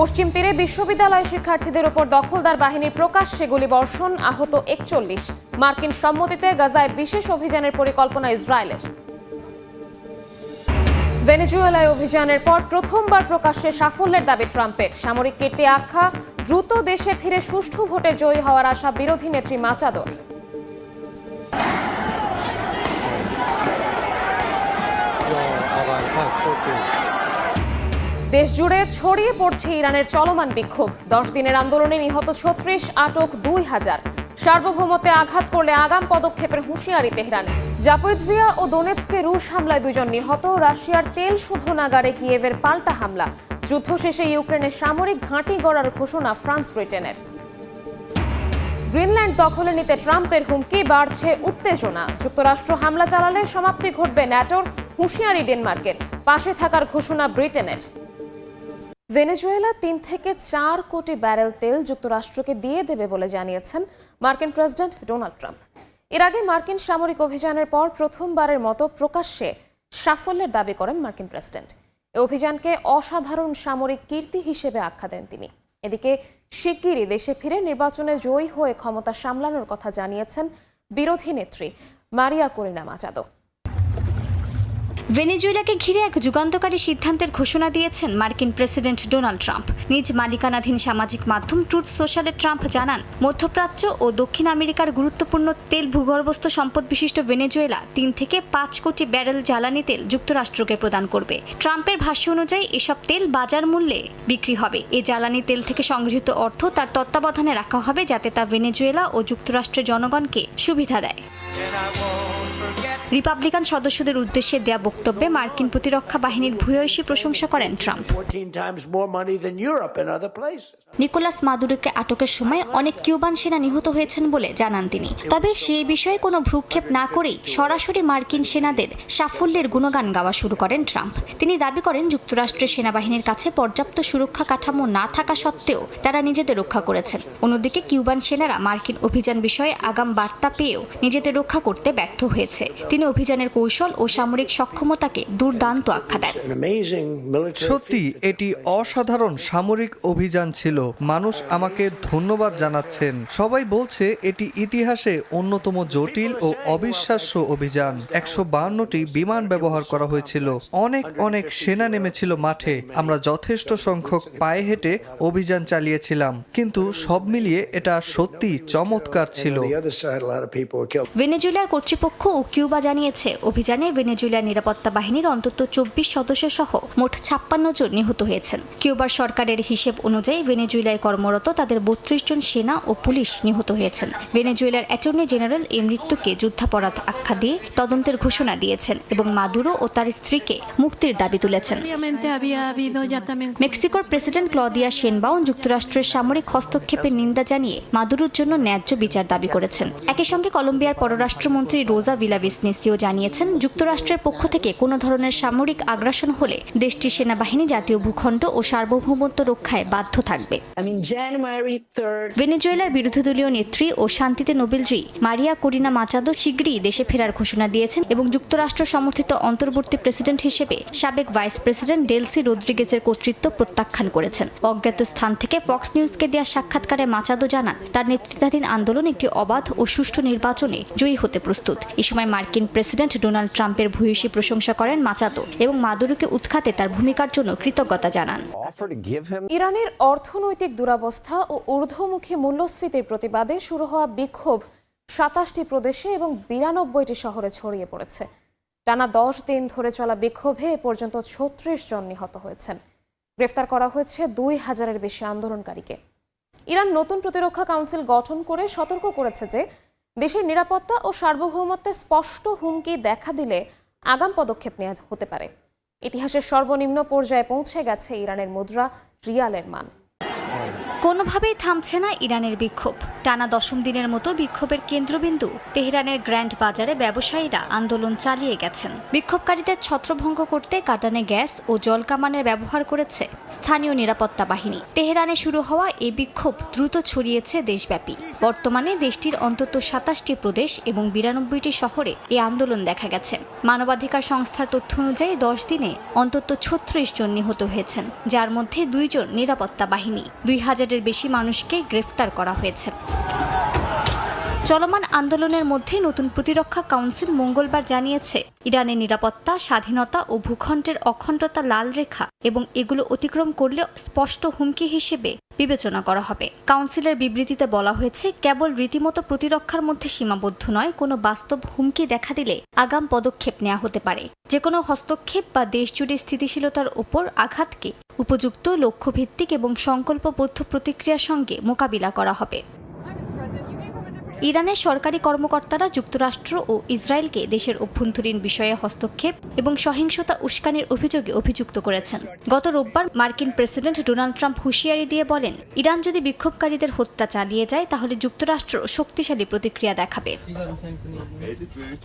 পশ্চিম তীরে বিশ্ববিদ্যালয় শিক্ষার্থীদের ওপর দখলদার বাহিনীর প্রকাশ্যে গুলিবর্ষণ, আহত একচল্লিশ। মার্কিন সম্মতিতে গাজায় বিশেষ অভিযানের পরিকল্পনা ইসরায়েলের। ভেনেজুয়েলায় অভিযানের পর প্রথমবার প্রকাশ্যে সাফল্যের দাবি ট্রাম্পের। সামরিক কীর্তি আখ্যা, দ্রুত দেশে ফিরে সুষ্ঠু ভোটে জয়ী হওয়ার আশা বিরোধী নেত্রী মাচাদর। দেশ জুড়ে ছড়িয়ে পড়ছে ইরানের চলমান বিক্ষোভ। দশ দিনের আন্দোলনে নিহত ছত্রিশ, আটক দুই হাজার। সার্বভৌমত্বে আঘাত করলে আগাম পদক্ষেপের হুঁশিয়ারি তেহরান। জাপরিজিয়া ও দোনেৎসকে রুশ হামলায় দুজন নিহত, রাশিয়ার তেল শোধনাগারে কিয়েভের পাল্টা হামলা। যুদ্ধ শেষে ইউক্রেনের সামরিক ঘাঁটি গড়ার ঘোষণা ফ্রান্স ব্রিটেনের। গ্রিনল্যান্ড দখলে নিতে ট্রাম্পের হুমকি, বাড়ছে উত্তেজনা। যুক্তরাষ্ট্র হামলা চালালে সমাপ্তি ঘটবে ন্যাটোর, হুঁশিয়ারি ডেনমার্কের। পাশে থাকার ঘোষণা ব্রিটেনের। ভেনেজুয়েলা তিন থেকে চার কোটি ব্যারেল তেল যুক্তরাষ্ট্রকে দিয়ে দেবে বলে জানিয়েছেন মার্কিন প্রেসিডেন্ট ডোনাল্ড ট্রাম্প। এর আগে মার্কিন সামরিক অভিযানের পর প্রথমবারের মতো প্রকাশ্যে সাফল্যের দাবি করেন মার্কিন প্রেসিডেন্ট। এই অভিযানকে অসাধারণ সামরিক কীর্তি হিসেবে আখ্যা দেন তিনি। এদিকে শিগগিরই দেশে ফিরে নির্বাচনে জয়ী হয়ে ক্ষমতা সামলানোর কথা জানিয়েছেন বিরোধী নেত্রী মারিয়া করিনা মাচাদো ভেনেজুয়েলাকে ঘিরে এক যুগান্তকারী সিদ্ধান্তের ঘোষণা দিয়েছেন মার্কিন প্রেসিডেন্ট ডোনাল্ড ট্রাম্প। নিজ মালিকানাধীন সামাজিক মাধ্যম ট্রুথ সোশ্যালে ট্রাম্প জানান, মধ্যপ্রাচ্য ও দক্ষিণ আমেরিকার গুরুত্বপূর্ণ তেল ভূগর্ভস্থ সম্পদ বিশিষ্ট ভেনেজুয়েলা তিন থেকে পাঁচ কোটি ব্যারেল জ্বালানি তেল যুক্তরাষ্ট্রকে প্রদান করবে। ট্রাম্পের ভাষ্য অনুযায়ী, এসব তেল বাজার মূল্যে বিক্রি হবে। এই জ্বালানি তেল থেকে সংগৃহীত অর্থ তার তত্ত্বাবধানে রাখা হবে, যাতে তা ভেনেজুয়েলা ও যুক্তরাষ্ট্রের জনগণকে সুবিধা দেয়। রিপাবলিকান সদস্যদের উদ্দেশ্যে দেয়া বক্তব্যে মার্কিন প্রতিরক্ষা বাহিনীর ভূয়সী প্রশংসা করেন Trump. 14 times more money than Europe and other places. Nicolas মাদুরোকে আটকের সময় অনেক কিউবান সেনা নিহত হয়েছেন বলে জানান তিনি। তবে সেই বিষয়ে কোনো ভ্রুক্ষেপ না করেই সরাসরি মার্কিন সেনাদের সাফল্যের গুণগান গাওয়া শুরু করেন ট্রাম্প। তিনি দাবি করেন যুক্তরাষ্ট্রের সেনাবাহিনীর কাছে পর্যাপ্ত সুরক্ষা কাঠামো না থাকা সত্ত্বেও তারা নিজেদের রক্ষা করেছেন। অন্যদিকে কিউবান সেনারা মার্কিন অভিযান বিষয়ে আগাম বার্তা পেয়েও নিজেদের রক্ষা করতে ব্যর্থ হয়েছে। তিনি অভিযানের কৌশল ও সামরিক সক্ষমতাকে দুর্দান্ত আখ্যা দেন। সত্যি এটি অসাধারণ সামরিক অভিযান ছিল। মানুষ আমাকে ধন্যবাদ জানাচ্ছেন। সবাই বলছে এটি ইতিহাসে অন্যতম জটিল ও অবিশ্বাস্য অভিযান। একশো বাহান্নটি বিমান ব্যবহার করা হয়েছিল। অনেক অনেক সেনা নেমেছিল মাঠে। আমরা যথেষ্ট সংখ্যক পায়ে হেঁটে অভিযান চালিয়েছিলাম। কিন্তু সব মিলিয়ে এটা সত্যি চমৎকার ছিল. ভেনেজুয়েলার কর্তৃপক্ষ ও কিউবা জানিয়েছে অভিযানে ভেনেজুয়েলার নিরাপত্তা বাহিনীর অন্তত চব্বিশ সদস্য সহ মোট ছাপ্পান্ন জন নিহত হয়েছেন। কিউবার সরকারের হিসেব অনুযায়ী ভেনেজুয়েলায় কর্মরত তাদের বত্রিশ জন সেনা ও পুলিশ নিহত হয়েছেন। ভেনেজুয়েলার অ্যাটর্নি জেনারেল এই মৃত্যুকে যুদ্ধাপরাধ আখ্যা দিয়ে তদন্তের ঘোষণা দিয়েছেন এবং মাদুরো ও তার স্ত্রীকে মুক্তির দাবি তুলেছেন। মেক্সিকোর প্রেসিডেন্ট ক্লদিয়া সেনবাউন যুক্তরাষ্ট্রের সামরিক হস্তক্ষেপের নিন্দা জানিয়ে মাদুরোর জন্য ন্যায্য বিচার দাবি করেছেন। একই সঙ্গে কলম্বিয়ার পররাষ্ট্রমন্ত্রী রোজা ভিলাভিসনেসিও জানিয়েছেন যুক্তরাষ্ট্রের পক্ষ থেকে কোনো ধরনের সামরিক আগ্রাসন হলে দেশটির সেনাবাহিনী জাতীয় ভূখণ্ড ও সার্বভৌমত্ব রক্ষায় বাধ্য থাকবে। I mean, January 3rd, ভেনেজুয়েলার বিরোধী দলীয় নেত্রী ও শান্তিতে নোবেলজয়ী মারিয়া করিনা মাচাদো শীঘ্রই দেশে ফেরার ঘোষণা দিয়েছেন এবং যুক্তরাষ্ট্র সমর্থিত অন্তর্বর্তী প্রেসিডেন্ট হিসেবে সাবেক ভাইস প্রেসিডেন্ট ডেলসি রদ্রিগেজের কর্তৃত্ব প্রত্যাখ্যান করেছেন। অজ্ঞাত স্থান থেকে ফক্স নিউজকে দেওয়া সাক্ষাৎকারে মাচাদো জানান তার নেতৃত্বাধীন আন্দোলন একটি অবাধ ও সুষ্ঠু নির্বাচনে জয়ী হতে প্রস্তুত। এ সময় মার্কিন প্রেসিডেন্ট ডোনাল্ড ট্রাম্পের ভূয়সী প্রশংসা করেন মাচাদো এবং মাদুরোকে উৎখাতে তার ভূমিকার জন্য কৃতজ্ঞতা জানান। ইরানের অর্থনৈতিক দুরবস্থা ও ঊর্ধ্বমুখী মূল্যস্ফীতির প্রতিবাদে শুরু হওয়া বিক্ষোভ সাতাশটি প্রদেশে এবং বিরানব্বইটি শহরে ছড়িয়ে পড়েছে। টানা দশ দিন ধরে চলা বিক্ষোভে এ পর্যন্ত ছত্রিশ জন নিহত হয়েছেন। গ্রেফতার করা হয়েছে দুই হাজারের বেশি আন্দোলনকারীকে। ইরান নতুন প্রতিরক্ষা কাউন্সিল গঠন করে সতর্ক করেছে যে দেশের নিরাপত্তা ও সার্বভৌমত্বে স্পষ্ট হুমকি দেখা দিলে আগাম পদক্ষেপ নেওয়া হতে পারে। ইতিহাসের সর্বনিম্ন পর্যায়ে পৌঁছে গেছে ইরানের মুদ্রা রিয়ালের মান। কোনোভাবেই থামছে না ইরানের বিক্ষোভ। টানা দশম দিনের মতো বিক্ষোভের কেন্দ্রবিন্দু। তেহরানের গ্র্যান্ড বাজারে ব্যবসায়ীরা আন্দোলন চালিয়ে গেছেন। বিক্ষোভকারীদের ছত্রভঙ্গ করতে কাঁদানে গ্যাস ও জল কামানের ব্যবহার করেছে স্থানীয় নিরাপত্তা বাহিনী। তেহরানে শুরু হওয়া এই বিক্ষোভ দ্রুত ছড়িয়েছে দেশব্যাপী। বর্তমানে দেশটির অন্তত সাতাশটি প্রদেশ এবং বিরানব্বইটি শহরে এই আন্দোলন দেখা গেছে। মানবাধিকার সংস্থার তথ্য অনুযায়ী দশ দিনে অন্তত ছত্রিশ জন নিহত হয়েছেন, যার মধ্যে দুইজন নিরাপত্তা বাহিনী। দুই হাজার হাজারের বেশি মানুষকে গ্রেফতার করা হয়েছে। চলমান আন্দোলনের মধ্যে নতুন প্রতিরক্ষা কাউন্সিল মঙ্গলবার জানিয়েছে, ইরানের নিরাপত্তা, স্বাধীনতা ও ভূখণ্ডের অখণ্ডতা লাল রেখা এবং এগুলো অতিক্রম করলে স্পষ্ট হুমকি হিসেবে বিবেচনা করা হবে। কাউন্সিলের বিবৃতিতে বলা হয়েছে, কেবল রীতিমতো প্রতিরক্ষার মধ্যে সীমাবদ্ধ নয়, কোনো বাস্তব হুমকি দেখা দিলে আগাম পদক্ষেপ নেওয়া হতে পারে। যে কোনো হস্তক্ষেপ বা দেশজুড়ে স্থিতিশীলতার ওপর আঘাতকে উপযুক্ত লক্ষ্যভিত্তিক এবং সংকল্পবদ্ধ প্রতিক্রিয়ার সঙ্গে মোকাবিলা করা হবে। ইরানের সরকারি কর্মকর্তারা যুক্তরাষ্ট্র ও ইসরায়েলকে দেশের অভ্যন্তরীণ বিষয়ে হস্তক্ষেপ এবং সহিংসতা উস্কানির অভিযোগে অভিযুক্ত করেছেন। গত রোববার মার্কিন প্রেসিডেন্ট ডোনাল্ড ট্রাম্প হুঁশিয়ারি দিয়ে বলেন, ইরান যদি বিক্ষোভকারীদের হত্যা চালিয়ে যায়, তাহলে যুক্তরাষ্ট্র শক্তিশালী প্রতিক্রিয়া দেখাবে।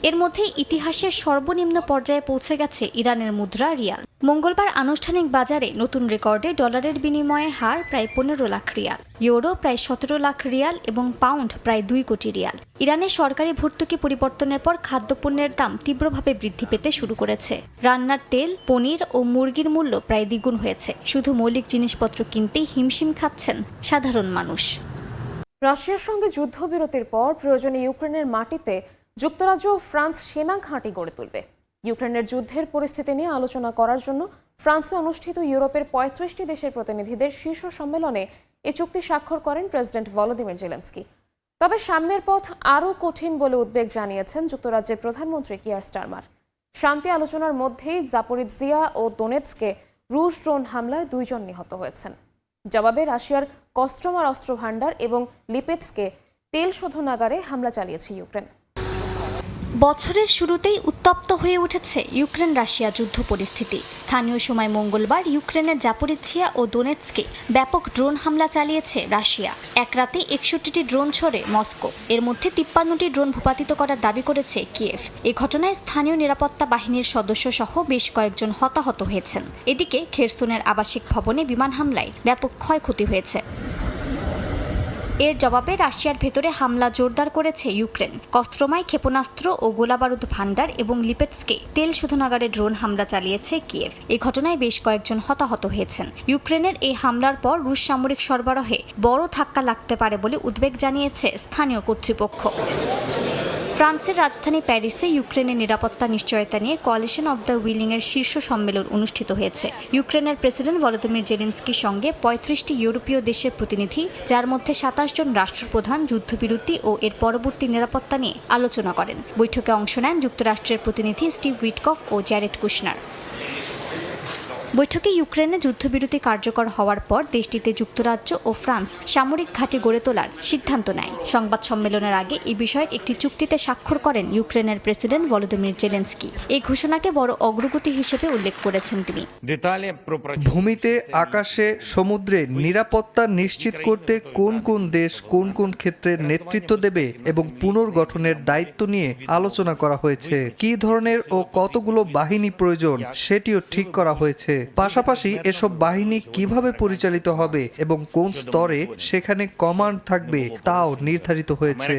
এর মধ্যে ইতিহাসের সর্বনিম্ন পর্যায়ে পৌঁছে গেছে ইরানের মুদ্রা রিয়াল। মঙ্গলবার আনুষ্ঠানিক বাজারে নতুন রেকর্ডে ডলারের বিনিময়ে হার প্রায় পনেরো লাখ রিয়াল, ইউরো প্রায় সতেরো লাখ রিয়াল এবং পাউন্ড প্রায় দুই কোটি রিয়াল। ইরানের সরকারি ভর্তুকি পরিবর্তনের পর খাদ্যপণ্যের দাম তীব্রভাবে বৃদ্ধি পেতে শুরু করেছে। রান্নার তেল, পনির ও মুরগির মূল্য প্রায় দ্বিগুণ হয়েছে। শুধু মৌলিক জিনিসপত্র কিনতেই হিমশিম খাচ্ছেন সাধারণ মানুষ। রাশিয়ার সঙ্গে যুদ্ধবিরতির পর প্রয়োজনে ইউক্রেনের মাটিতে যুক্তরাজ্য ও ফ্রান্স সেনা ঘাঁটি গড়ে তুলবে। ইউক্রেনের যুদ্ধের পরিস্থিতি নিয়ে আলোচনা করার জন্য ফ্রান্সে অনুষ্ঠিত ইউরোপের পঁয়ত্রিশটি দেশের প্রতিনিধিদের শীর্ষ সম্মেলনে এ চুক্তি স্বাক্ষর করেন প্রেসিডেন্ট ভলোদিমির জেলেন্সকি। তবে সামনের পথ আরও কঠিন বলে উদ্বেগ জানিয়েছেন যুক্তরাজ্যের প্রধানমন্ত্রী কিয়ার স্টারমার। শান্তি আলোচনার মধ্যেই জাপরিজিয়া ও দোনেৎসকে রুশ ড্রোন হামলায় দুইজন নিহত হয়েছেন। জবাবে রাশিয়ার কস্টমার অস্ত্র ভাণ্ডার এবং লিপেটসকে তেল শোধনাগারে হামলা চালিয়েছে ইউক্রেন। বছরের শুরুতেই উত্তপ্ত হয়ে উঠেছে ইউক্রেন রাশিয়া যুদ্ধ পরিস্থিতি। স্থানীয় সময় মঙ্গলবার ইউক্রেনের জাপরিছিয়া ও দোনেৎসকে ব্যাপক ড্রোন হামলা চালিয়েছে রাশিয়া। এক রাতে একষট্টিটি ড্রোন ছড়ে মস্কো। এর মধ্যে তিপ্পান্নটি ড্রোন ভূপাতিত করার দাবি করেছে কিয়েভ। এ ঘটনায় স্থানীয় নিরাপত্তা বাহিনীর সদস্য সহ বেশ কয়েকজন হতাহত হয়েছেন। এদিকে খেরসুনের আবাসিক ভবনে বিমান হামলায় ব্যাপক ক্ষয়ক্ষতি হয়েছে। এর জবাবে রাশিয়ার ভেতরে হামলা জোরদার করেছে ইউক্রেন। কস্ত্রমায় ক্ষেপণাস্ত্র ও গোলাবারুদ ভান্ডার এবং লিপেটসকে তেল শোধনাগারে ড্রোন হামলা চালিয়েছে কিয়েভ। এই ঘটনায় বেশ কয়েকজন হতাহত হয়েছেন। ইউক্রেনের এই হামলার পর রুশ সামরিক সরবরাহে বড় ধাক্কা লাগতে পারে বলে উদ্বেগ জানিয়েছে স্থানীয় কর্তৃপক্ষ। ফ্রান্সের রাজধানী প্যারিসে ইউক্রেনের নিরাপত্তা নিশ্চয়তা নিয়ে কোয়ালিশন অব দ্য উইলিংয়ের শীর্ষ সম্মেলন অনুষ্ঠিত হয়েছে। ইউক্রেনের প্রেসিডেন্ট ভলোদিমির জেলেন্সকির সঙ্গে পঁয়ত্রিশটি ইউরোপীয় দেশের প্রতিনিধি, যার মধ্যে সাতাশ জন রাষ্ট্রপ্রধান, যুদ্ধবিরতি ও এর পরবর্তী নিরাপত্তা নিয়ে আলোচনা করেন। বৈঠকে অংশ নেন যুক্তরাষ্ট্রের প্রতিনিধি স্টিভ উইটকফ ও জ্যারেড কুশনার। বৈঠকে ইউক্রেনে যুদ্ধবিরতি কার্যকর হওয়ার পর দেশটিতে যুক্তরাজ্য ও ফ্রান্স সামরিক ঘাঁটি গড়ে তোলার সিদ্ধান্ত নেয়। সংবাদ সম্মেলনের আগে এ বিষয়ে একটি চুক্তিতে স্বাক্ষর করেন ইউক্রেনের প্রেসিডেন্ট ভলোদিমির জেলেন্সকি। এই ঘোষণাকে বড় অগ্রগতি হিসেবে উল্লেখ করেছেন তিনি। ভূমিতে আকাশে সমুদ্রে নিরাপত্তা নিশ্চিত করতে কোন কোন দেশ কোন কোন ক্ষেত্রে নেতৃত্ব দেবে এবং পুনর্গঠনের দায়িত্ব নিয়ে আলোচনা করা হয়েছে। কি ধরনের ও কতগুলো বাহিনী প্রয়োজন সেটিও ঠিক করা হয়েছে। পাশাপাশি এসব বাহিনী কীভাবে পরিচালিত হবে এবং কোন স্তরে সেখানে কমান্ড থাকবে তাও নির্ধারিত হয়েছে।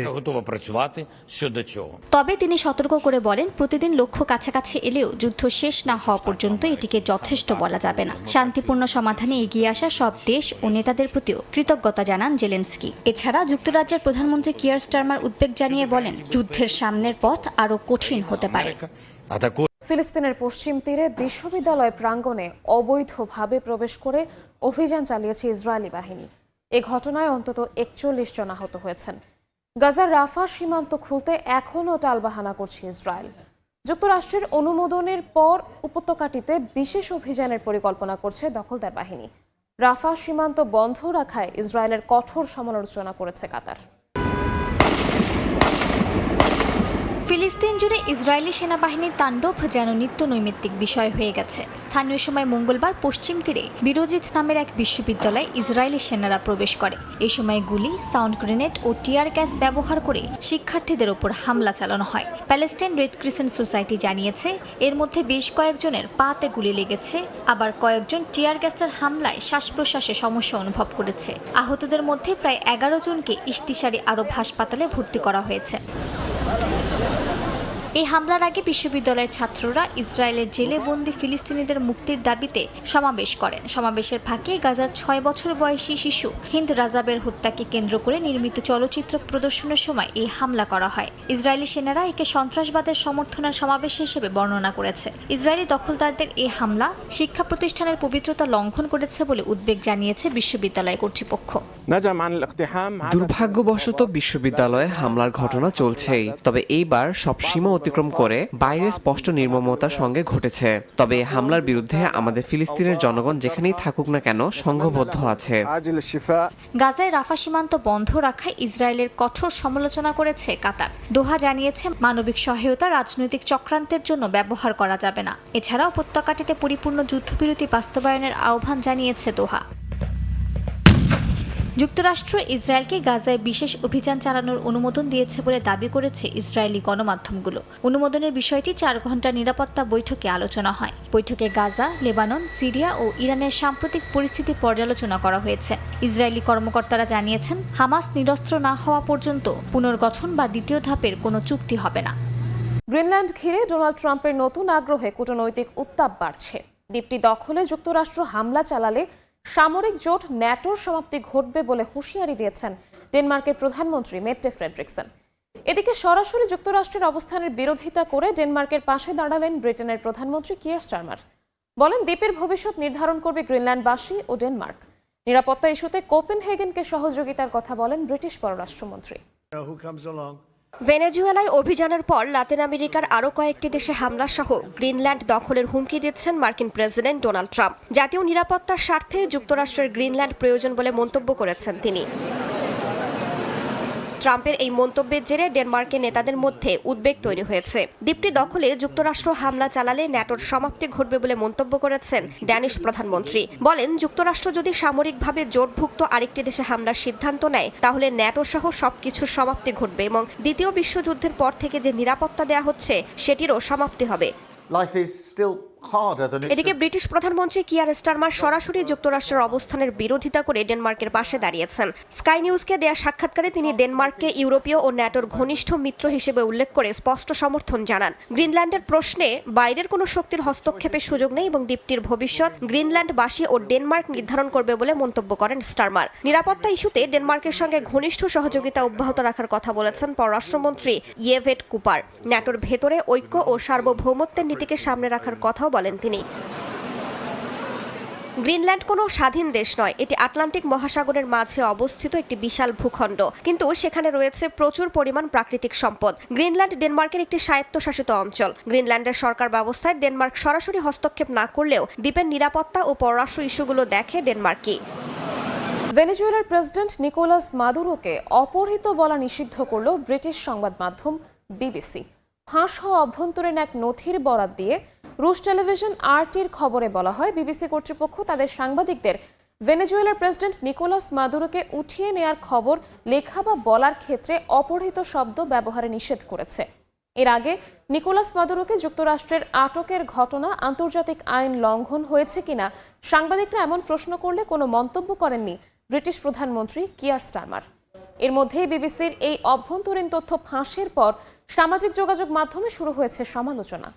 তবে তিনি সতর্ক করে বলেন প্রতিদিন লক্ষ্য কাছাকাছি এলেও যুদ্ধ শেষ না হওয়া পর্যন্ত এটিকে যথেষ্ট বলা যাবে না। শান্তিপূর্ণ সমাধানে এগিয়ে আসা সব দেশ ও নেতাদের প্রতিও কৃতজ্ঞতা জানান জেলেন্সকি। এছাড়া যুক্তরাজ্যের প্রধানমন্ত্রী কিয়ার স্টার্মার উদ্বেগ জানিয়ে বলেন যুদ্ধের সামনের পথ আরও কঠিন হতে পারে। ফিলিস্তিনের পশ্চিম তীরে বিশ্ববিদ্যালয় প্রাঙ্গণে অবৈধভাবে প্রবেশ করে অভিযান চালিয়েছে ইসরায়েলি বাহিনী। এ ঘটনায় অন্তত একচল্লিশ জন আহত হয়েছেন। গাজার রাফা সীমান্ত খুলতে এখনও টালবাহানা করছে ইসরায়েল। যুক্তরাষ্ট্রের অনুমোদনের পর উপত্যকাটিতে বিশেষ অভিযানের পরিকল্পনা করছে দখলদার বাহিনী। রাফা সীমান্ত বন্ধ রাখায় ইসরায়েলের কঠোর সমালোচনা করেছে কাতার। ফিলিস্তিন জুড়ে ইসরায়েলি সেনাবাহিনীর তাণ্ডব যেন নিত্য নৈমিত্তিক বিষয় হয়ে গেছে। স্থানীয় সময় মঙ্গলবার পশ্চিম তীরে বিরোজিত নামের এক বিশ্ববিদ্যালয়ে ইসরায়েলি সেনারা প্রবেশ করে। এ সময় গুলি, সাউন্ড গ্রেনেড ও টিয়ার গ্যাস ব্যবহার করে শিক্ষার্থীদের ওপর হামলা চালানো হয়। প্যালেস্টাইন রেড ক্রিসেন্ট সোসাইটি জানিয়েছে, এর মধ্যে বেশ কয়েকজনের পাতে গুলি লেগেছে, আবার কয়েকজন টিয়ার গ্যাসের হামলায় শ্বাস প্রশ্বাসে সমস্যা অনুভব করেছে। আহতদের মধ্যে প্রায় এগারো জনকে ইশতিসারি আরব হাসপাতালে ভর্তি করা হয়েছে। এই হামলার আগে বিশ্ববিদ্যালয়ের ছাত্ররা ইসরায়েলের জেলে বন্দি ফিলিস্তিনিদের মুক্তির দাবিতে সমাবেশ করেন। সমাবেশের ফাঁকে গাজার ছয় বছর বয়সী শিশু হিন্দ রাজাবের হত্যাকে কেন্দ্র করে নির্মিত চলচ্চিত্র প্রদর্শনের সময় এই হামলা করা হয়। ইসরায়েলি সেনারা একে সন্ত্রাসবাদের সমর্থনের সমাবেশ হিসেবে বর্ণনা করেছে। ইসরায়েলি দখলদারদের এই হামলা শিক্ষা প্রতিষ্ঠানের পবিত্রতা লঙ্ঘন করেছে বলে উদ্বেগ জানিয়েছে বিশ্ববিদ্যালয় কর্তৃপক্ষ। দুর্ভাগ্যবশত বিশ্ববিদ্যালয়ে হামলার ঘটনা চলছেই তবে এইবার সব সীমা অতিক্রম করে বাইরে স্পষ্ট নির্মমতার সঙ্গে ঘটেছে। তবে হামলার বিরুদ্ধে আমাদের ফিলিস্তিনের জনগণ যেখানেই থাকুক না কেন সংঘবদ্ধ আছে। গাজায় রাফা সীমান্ত বন্ধ রাখায় ইসরায়েলের কঠোর সমালোচনা করেছে কাতার। দোহা জানিয়েছে, মানবিক সহায়তা রাজনৈতিক চক্রান্তের জন্য ব্যবহার করা যাবে না। এছাড়া উপত্যকাটিতে পরিপূর্ণ যুদ্ধবিরতি বাস্তবায়নের আহ্বান জানিয়েছে দোহা। যুক্তরাষ্ট্র ইসরায়েলকে গাজায় বিশেষ অভিযান চালানোর অনুমোদন দিয়েছে বলে দাবি করেছে ইসরায়েলি গণমাধ্যমগুলো। অনুমোদনের বিষয়টি চার ঘণ্টা নিরাপত্তা বৈঠকে আলোচনা হয়। বৈঠকে গাজা, লেবানন, সিরিয়া ও ইরানের সাম্প্রতিক পরিস্থিতি পর্যালোচনা করা হয়েছে। ইসরায়েলি কর্মকর্তারা জানিয়েছেন, হামাস নিরস্ত্র না হওয়া পর্যন্ত পুনর্গঠন বা দ্বিতীয় ধাপের কোনো চুক্তি হবে না। গ্রিনল্যান্ড ঘিরে ডোনাল্ড ট্রাম্পের নতুন আগ্রহে কূটনৈতিক উত্তাপ বাড়ছে। দ্বীপটি দখলে যুক্তরাষ্ট্র হামলা চালালে সামরিক জোট ন্যাটোর সমাপ্তি ঘটবে বলে হুঁশিয়ারি দিয়েছেন ডেনমার্কের প্রধানমন্ত্রী মেট্টে ফ্রেডরিকসন। এদিকে সরাসরি যুক্তরাষ্ট্রের অবস্থানের বিরোধিতা করে ডেনমার্কের পাশে দাঁড়ালেন ব্রিটেনের প্রধানমন্ত্রী কিয়ার স্টারমার। বলেন, দ্বীপের ভবিষ্যৎ নির্ধারণ করবে গ্রিনল্যান্ডবাসী ও ডেনমার্ক। নিরাপত্তা ইস্যুতে কোপেনহেগেনকে সহযোগিতার কথা বলেন ব্রিটিশ পররাষ্ট্রমন্ত্রী। ভেনেজুয়েলায় অভিযানের পর লাতিন আমেরিকার আরও কয়েকটি দেশে হামলা সহ গ্রিনল্যান্ড দখলের হুমকি দিচ্ছেন মার্কিন প্রেসিডেন্ট ডোনাল্ড ট্রাম্প। জাতীয় নিরাপত্তার স্বার্থে যুক্তরাষ্ট্রের গ্রিনল্যান্ড প্রয়োজন বলে মন্তব্য করেছেন তিনি। ট্রাম্পের এই মন্তব্যের জেরে ডেনমার্কের নেতাদের মধ্যে উদ্বেগ তৈরি হয়েছে। দ্বীপটি দখলে যুক্তরাষ্ট্র হামলা চালালে ন্যাটোর সমাপ্তি ঘটবে বলে মন্তব্য করেছেন ড্যানিশ প্রধানমন্ত্রী। বলেন, যুক্তরাষ্ট্র যদি সামরিকভাবে জোটভুক্ত আরেকটি দেশে হামলার সিদ্ধান্ত নেয়, তাহলে ন্যাটো সহ সবকিছুর সমাপ্তি ঘটবে এবং দ্বিতীয় বিশ্বযুদ্ধের পর থেকে যে নিরাপত্তা দেয়া হচ্ছে, সেটিরও সমাপ্তি হবে। Life is still এদিকে ব্রিটিশ প্রধানমন্ত্রী কিয়ার স্টারমার সরাসরি যুক্তরাষ্ট্রের অবস্থানের বিরোধিতা করে ডেনমার্কের পাশে দাঁড়িয়েছেন। স্কাই নিউজকে দেয়া সাক্ষাৎকারে তিনি ডেনমার্ককে ইউরোপীয় ও ন্যাটোর ঘনিষ্ঠ মিত্র হিসেবে উল্লেখ করে স্পষ্ট সমর্থন জানান। গ্রিনল্যান্ডের প্রশ্নে বাইরের কোনো শক্তির হস্তক্ষেপের সুযোগ নেই এবং দ্বীপটির ভবিষ্যৎ গ্রিনল্যান্ডবাসী ও ডেনমার্ক নির্ধারণ করবে বলে মন্তব্য করেন স্টারমার। নিরাপত্তা ইস্যুতে ডেনমার্কের সঙ্গে ঘনিষ্ঠ সহযোগিতা অব্যাহত রাখার কথা বলেছেন পররাষ্ট্রমন্ত্রী ইয়েভেট কুপার। ন্যাটোর ভেতরে ঐক্য ও সার্বভৌমত্বের নীতিকে সামনে রাখার কথাও বলেন তিনি। গ্রিনল্যান্ড কোনো স্বাধীন দেশ নয়, এটি আটলান্টিক মহাসাগরের মাঝে অবস্থিত একটি বিশাল ভূখণ্ড। কিন্তু সেখানে রয়েছে প্রচুর পরিমাণ প্রাকৃতিক সম্পদ। গ্রিনল্যান্ড ডেনমার্কের একটি স্বায়ত্তশাসিত অঞ্চল। গ্রিনল্যান্ডের সরকার ব্যবস্থায় ডেনমার্ক সরাসরি হস্তক্ষেপ না করলেও দ্বীপের নিরাপত্তা ও পররাষ্ট্র ইস্যুগুলো দেখে ডেনমার্কই। ভেনেজুয়েলার প্রেসিডেন্ট নিকোলাস মাদুরোকে অপহৃত বলা নিষিদ্ধ করল ব্রিটিশ সংবাদ মাধ্যম বিবিসি। ফাঁস হওয়া অভ্যন্তরীণ এক নথির বরাত দিয়ে রুশ টেলিভিশন আরটির খবরে বলা হয়, বিবিসি কর্তৃপক্ষ তাদের সাংবাদিকদের ভেনেজুয়েলার প্রেসিডেন্ট নিকোলাস মাদুরোকে উঠিয়ে নেয়ার খবর, লেখা বা বলার ক্ষেত্রে অপহৃত শব্দ ব্যবহারে নিষেধ করেছে। এর আগে নিকোলাস মাদুরোকে যুক্তরাষ্ট্রের আটকের ঘটনা আন্তর্জাতিক আইন লঙ্ঘন হয়েছে কিনা, সাংবাদিকরা এমন প্রশ্ন করলে কোনো মন্তব্য করেননি ব্রিটিশ প্রধানমন্ত্রী কিয়ার স্টারমার। এর মধ্যেই বিবিসির এই অভ্যন্তরীণ তথ্য ফাঁসের পর সামাজিক যোগাযোগ মাধ্যমে শুরু হয়েছে সমালোচনা।